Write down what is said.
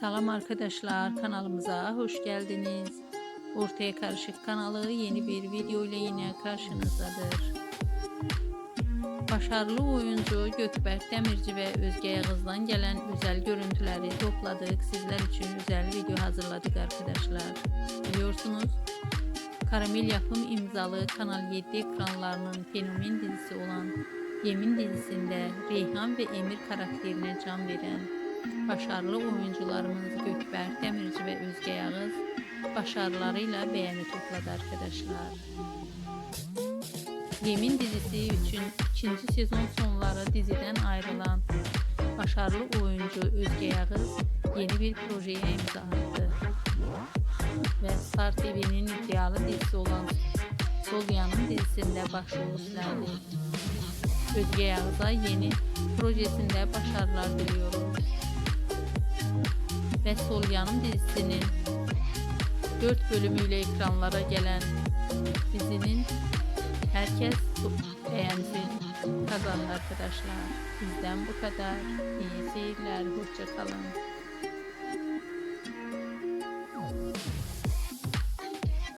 Selam arkadaşlar kanalımıza hoş geldiniz. Ortaya Karışık kanalı yeni bir video ile yine karşınızdadır. Başarılı oyuncu Gökberk Demirci ve Özge Yağız'dan gelen özel görüntüleri topladık. Sizler için özel video hazırladık arkadaşlar. Biliyorsunuz Karamel Yapım imzalı Kanal 7 ekranlarının fenomen dizisi olan Yemin dizisinde Reyhan ve Emir karakterine can veren başarılı oyuncularımız Gökberk Demirci ve Özge Yağız başarılarıyla beğeni topladı arkadaşlar. Yemin dizisi için ikinci sezon sonları diziden ayrılan başarılı oyuncu Özge Yağız yeni bir projeye imza attı. Ve Star TV'nin iddialı dizisi olan Sol Yanım dizisinde başrol üstlendi. Özge Yağız'a yeni projesinde başarılar diliyorum. Ve Sol Yanım dizisinin 4 bölümüyle ekranlara gelen dizinin herkes beğensin kazandı arkadaşlar. Bizden bu kadar. İyi seyirler. Hoşçakalın.